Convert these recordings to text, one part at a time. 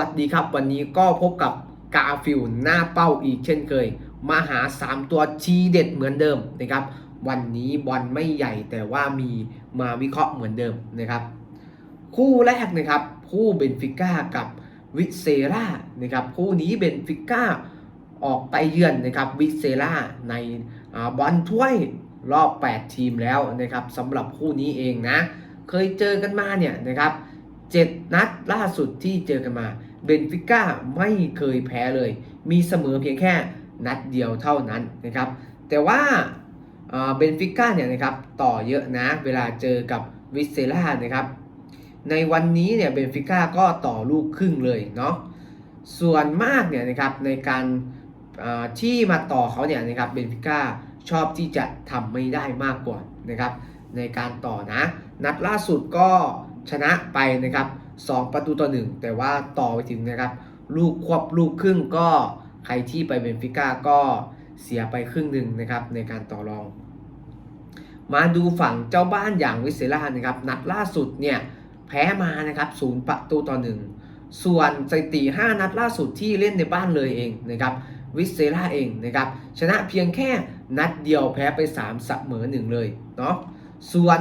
วัสดีครับ วันนี้ก็พบกับกาฟิลหน้าเป้าอีกเช่นเคย มาหา 3 ตัวชีเด็ดเหมือนเดิมนะครับ วันนี้บอลไม่ใหญ่แต่ว่ามีมาวิเคราะห์เหมือนเดิมนะครับ คู่แรกนะครับ คู่เบนฟิก้ากับวิเซรานะครับ คู่นี้เบนฟิก้าออกไปเยือนนะครับวิเซราในอบอลถ้วยรอบ 8 ทีมแล้วนะครับสำหรับคู่นี้เองนะ เคยเจอกันมาเนี่ยนะครับ 7 นัดล่าสุดที่เจอกันมา เบนฟิก้าไม่เคยแพ้เลย มีเสมอเพียงแค่นัดเดียวเท่านั้นนะครับ แต่ว่าเบนฟิก้าเนี่ยนะครับต่อเยอะนะ เวลาเจอกับวิเซล่านะครับ ในวันนี้เนี่ยเบนฟิก้าก็ต่อลูกครึ่งเลยเนาะ ส่วนมากเนี่ยนะครับในการที่มาต่อเขาเนี่ยนะครับเบนฟิก้าชอบที่จะทำไม่ได้มากกว่านะครับในการต่อนะ นัดล่าสุดก็ชนะไปนะครับ 2 ประตูต่อ 1 แต่ว่าต่อไปถึงนะครับ ลูกควบลูกครึ่งก็ใครที่ไปเบนฟิก้าก็เสียไปครึ่งหนึ่งนะครับในการต่อรอง มาดูฝั่งเจ้าบ้านอย่างวิเซล่านะครับ นัดล่าสุดเนี่ยแพ้มานะครับศูนย์ประตูต่อหนึ่งส่วนสถิติ 5 นัดล่าสุดที่เล่นในบ้านเลยเองนะครับวิเซล่าเองนะครับชนะเพียงแค่นัดเดียวแพ้ไป3เสมอ1เลยเนาะส่วน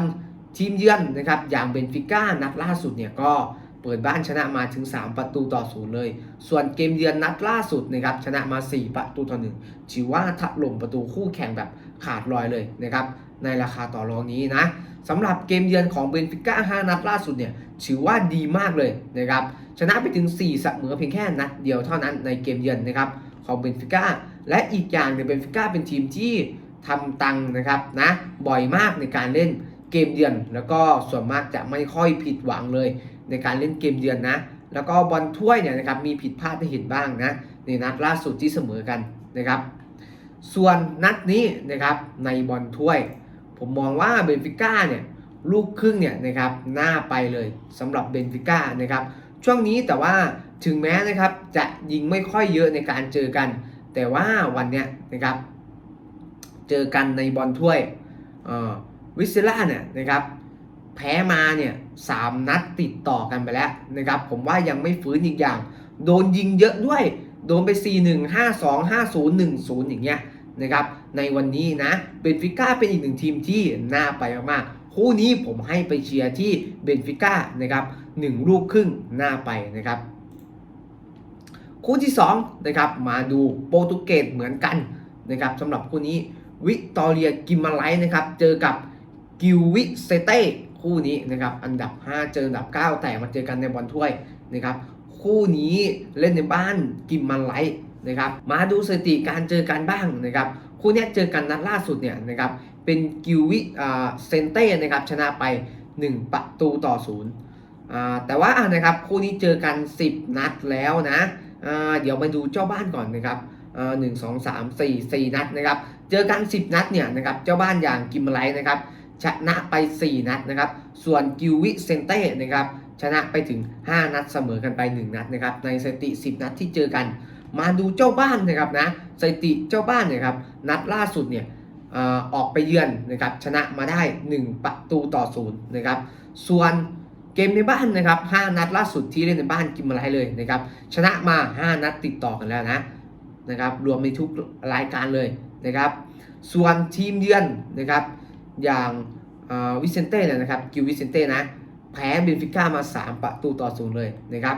ทีมเยือนนะครับอย่างเบนฟิก้านัดล่าสุดเนี่ยก็ เปิดบ้านชนะมาถึง 3 ประตูต่อศูนย์เลย ส่วนเกมเยือนนัดล่าสุดนะครับชนะมา 4 ประตูต่อหนึ่งถือว่าถล่มประตูคู่แข่งแบบขาดลอยเลยนะครับในราคาต่อรองนี้นะสำหรับเกมเยือนของเบนฟิก้า 5 นัดล่าสุดเนี่ยถือว่าดีมากเลยนะครับชนะไปถึง 4 เสมอเพียงแค่นัดเดียวเท่านั้นในเกมเยือนนะครับของเบนฟิก้าและอีกอย่างเนี่ยเบนฟิก้าเป็นทีมที่ทำตังค์นะครับนะบ่อยมากในการเล่นเกมเยือน แล้วก็ส่วนมากจะไม่ค่อยผิดหวังเลย ในการเล่นเกมเยือนนะ แล้วก็บอลถ้วยเนี่ยนะครับมีผิดพลาดให้เห็นบ้างนะในนัดล่าสุดที่เสมอกันนะครับ ส่วนนัดนี้นะครับในบอลถ้วย ผมมองว่าเบนฟิก้าเนี่ยลูกครึ่งเนี่ยนะครับหน้าไปเลยสำหรับเบนฟิก้านะครับช่วงนี้แต่ว่าถึงแม้นะครับจะยิงไม่ค่อยเยอะในการเจอกัน แต่ว่าวันเนี้ยนะครับเจอกันในบอลถ้วยวิสเซล่าเนี่ยนะครับ แพ้มาเนี่ยสามนัดติดต่อกันไปแล้วนะครับผมว่ายังไม่ฟื้นอีกอย่าง โดนยิงเยอะด้วย โดนไป 4-1 5-2 5-0 1-0 อย่างเงี้ยนะครับในวันนี้นะเบนฟิก้าเป็นอีกหนึ่งทีมที่น่าไปมากๆคู่นี้ผมให้ไปเชียร์ที่เบนฟิก้านะครับ1ลูกครึ่งน่าไปนะครับคู่ที่2นะครับมาดูโปรตุเกสเหมือนกันนะครับสำหรับคู่นี้วิตอเรียกิมมาไลนะครับเจอกับกิววิเซเต้ คู่นี้นะครับอันดับ 5 เจออันดับ 9 แต่มาเจอกันในบอลถ้วยนะครับคู่นี้เล่นในบ้านกิมมันไลท์นะครับมาดูสถิติการเจอกันบ้างนะครับคู่นี้เจอกันนัดล่าสุดเนี่ยนะครับเป็นกิววิเซนเต้นะครับชนะไป 1 ประตูต่อศูนย์แต่ว่านะครับคู่นี้เจอกัน 10 นัดแล้วนะเดี๋ยวมาดูเจ้าบ้านก่อนนะครับหนึ่งสองสามสี่สี่นัดนะครับเจอกัน 10 นัดเนี่ยนะครับเจ้าบ้านอย่างกิมมันไลท์นะครับ ชนะไป 4 นัดนะครับ ส่วนกิววิเซนเต้นะครับชนะไปถึง 5 นัดเสมอกันไป 1 นัดนะครับในสถิติ 10 นัดที่เจอกัน มาดูเจ้าบ้านนะครับนะสถิติเจ้าบ้านเนี่ยครับนัดล่าสุดเนี่ยออกไปเยือนนะครับชนะมาได้ 1 ประตูต่อศูนย์นะครับส่วนเกมในบ้านนะครับ5นัดล่าสุดที่เล่นในบ้านกิมมาไลเลยนะครับชนะมา 5 นัดติดต่อกันแล้วนะนะครับรวมในทุกรายการเลยนะครับส่วนทีมเยือนนะครับ อย่างวิเซนเต้เนี่ยนะครับกิววิเซนเต้นะแพ้เบนฟิก้ามา 3 ประตูต่อศูนย์เลยนะครับ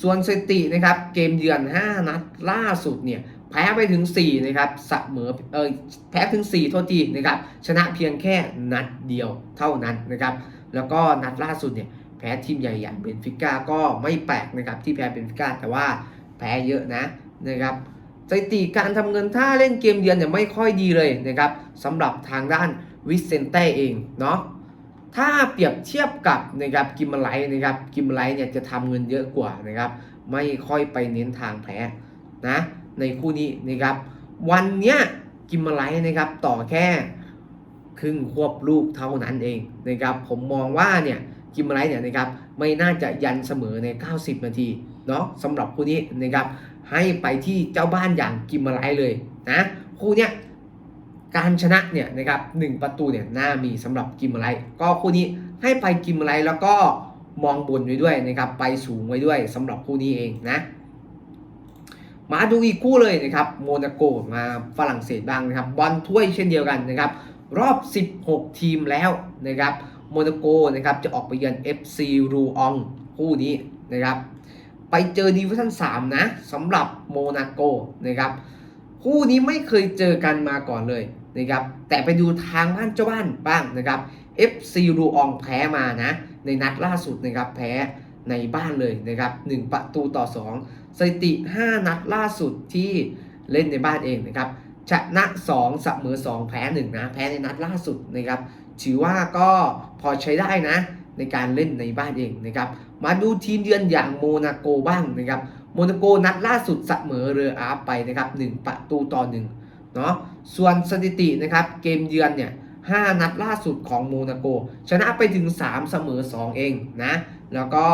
ส่วนสตินะครับเกมเยือน 5 นัดล่าสุดเนี่ยแพ้ไปถึง4นะครับเสมอเออแพ้ถึง 4 โทษทีนะครับชนะเพียงแค่นัดเดียวเท่านั้นนะครับแล้วก็นัดล่าสุดเนี่ยแพ้ทีมใหญ่อย่างเบนฟิก้าก็ไม่แปลกนะครับที่แพ้เบนฟิก้าแต่ว่าแพ้เยอะนะนะครับสถิติการทำเงินถ้าเล่นเกมเยือนเนี่ยไม่ค่อยดีเลยนะครับสำหรับทางด้าน วิเซนเต้เองเนาะถ้าเปรียบเทียบกับนะครับกิมมาไลนะครับกิมมาไลเนี่ยจะทำเงินเยอะกว่านะครับ ไม่ค่อยไปเน้นทางแพ้นะในคู่นี้นะครับ วันเนี้ยกิมมาไลนะครับต่อแค่ครึ่งควบลูกเท่านั้นเองนะครับผมมองว่าเนี่ยกิมมาไลเนี่ยนะครับไม่น่าจะยันเสมอใน 90 นาทีเนาะสำหรับคู่นี้นะครับให้ไปที่เจ้าบ้านอย่างกิมมาไลเลยนะคู่เนี้ย การชนะเนี่ยนะครับหประตูเนี่ยน่ามีสำหรับกิมไลก็คู่นี้ให้ไปกิมไลแล้วก็มองบนไว้ด้วยนะครับไปสูงไว้ด้วยสำหรับคู่นี้เองนะมาดูอีกคู่เลยนะครับโมนาโกมาฝรั่งเศสบ้างนะครับบอลถ้วยเช่นเดียวกันนะครับรอบ 16 ทีมแล้วนะครับโมนาโกนะครับจะออกไปเยือน FC รูอองคู่นี้นะครับไปเจอดิวิชั่น3นะสำหรับโมนาโกนะครับคู่นี้ไม่เคยเจอกันมาก่อนเลย นะครับแต่ไปดูทางบ้านเจ้าบ้านบ้างนะครับ FC รูอองแพ้มานะ ในนัดล่าสุดนะครับแพ้ในบ้านเลยนะครับ1ประตูต่อ 2 สถิติ 5 นัดล่าสุดที่เล่นในบ้านเองนะครับชนะ2เสมอ2 แพ้1นะแพ้ในนัดล่าสุดนะครับถือว่าก็พอใช้ได้นะในการเล่นในบ้านเองนะครับมาดูทีมเยือนอย่างโมนาโกบ้างนะครับโมนาโกนัดล่าสุดเสมอเรืออาร์ไปนะครับ1ประตูต่อ 1 เนาะส่วนสถิตินะครับเกมเยือนเนี่ย5นัดล่าสุดของโมนาโก ชนะไปถึง 3 เสมอ 2 เองนะ แล้วก็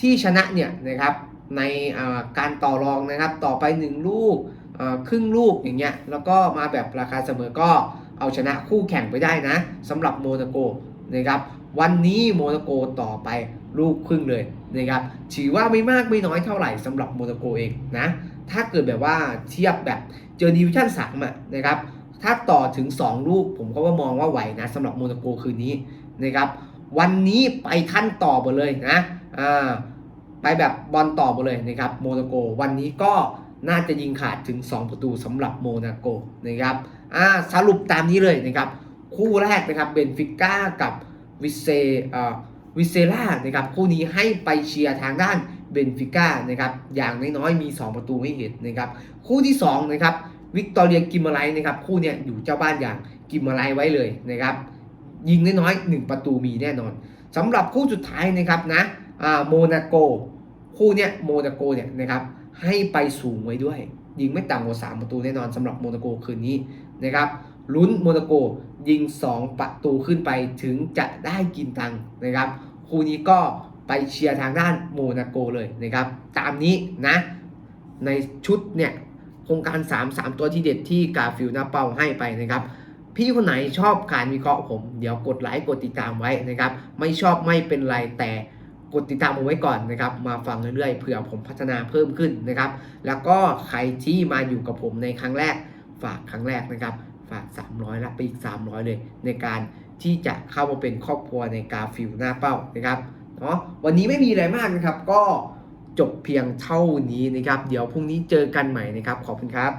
ที่ชนะเนี่ยนะครับในการต่อรองนะครับต่อไป 1 ลูกครึ่งลูกอย่างเงี้ยแล้วก็มาแบบราคาเสมอก็เอาชนะคู่แข่งไปได้นะสำหรับโมนาโกนะครับวันนี้โมนาโกต่อไปลูกครึ่งเลยนะครับถือว่าไม่มากไม่น้อยเท่าไหร่สำหรับโมนาโกเองนะ ถ้าเกิดแบบว่าเทียบแบบเจอดิวิชั่นสามอะนะครับถ้าต่อถึง 2 ลูกผมก็ว่ามองว่าไหวนะสำหรับโมนาโกคืนนี้นะครับวันนี้ไปขั้นต่อหมดเลยนะอ่าไปแบบบอลต่อหมดเลยนะครับโมนาโกวันนี้ก็น่าจะยิงขาดถึง 2 ประตูสำหรับโมนาโกนะครับอ่าสรุปตามนี้เลยนะครับคู่แรกนะครับเบนฟิก้ากับวิเซอ่าวิเซล่านะครับคู่นี้ให้ไปเชียร์ทางด้าน เบนฟิก้านะครับอย่างน้อยๆมี 2 ประตูให้เห็นนะครับคู่ที่2นะครับวิกตอเรียกิมมาไลนะครับคู่เนี้ยอยู่เจ้าบ้านอย่างกิมมาไลไว้เลยนะครับยิงน้อยๆหนึ่งประตูมีแน่นอนสำหรับคู่สุดท้ายนะครับนะโมนาโกคู่เนี้ยโมนาโกเนี่ยนะครับให้ไปสูงไว้ด้วย ยิงไม่ต่ำกว่า3ประตูแน่นอนสำหรับโมนาโกคืนนี้นะครับลุ้นโมนาโกยิง 2 ประตูขึ้นไปถึงจะได้กินตังนะครับคู่นี้ก็ ไปเชียร์ทางด้านโมนาโกเลยนะครับ ตามนี้นะ ในชุดเนี่ยโครงการ 3 3 ตัวที่เด็ดที่กาฟิลนาเป้าให้ไปนะครับ พี่คนไหนชอบการวิเคราะห์ผม เดี๋ยวกดไลค์กดติดตามไว้นะครับ ไม่ชอบไม่เป็นไรแต่กดติดตามผมไว้ก่อนนะครับ มาฟังเรื่อยๆเผื่อผมพัฒนาเพิ่มขึ้นนะครับ แล้วก็ใครที่มาอยู่กับผมในครั้งแรก ฝากครั้งแรกนะครับ ฝาก 300รับไปอีก 300 เลย ในการที่จะเข้ามาเป็นครอบครัวในกาฟิลหน้าเป้านะครับ เนาะวันนี้ไม่มีอะไรมากนะครับ ก็จบเพียงเท่านี้นะครับ เดี๋ยวพรุ่งนี้เจอกันใหม่นะครับ ขอบคุณครับ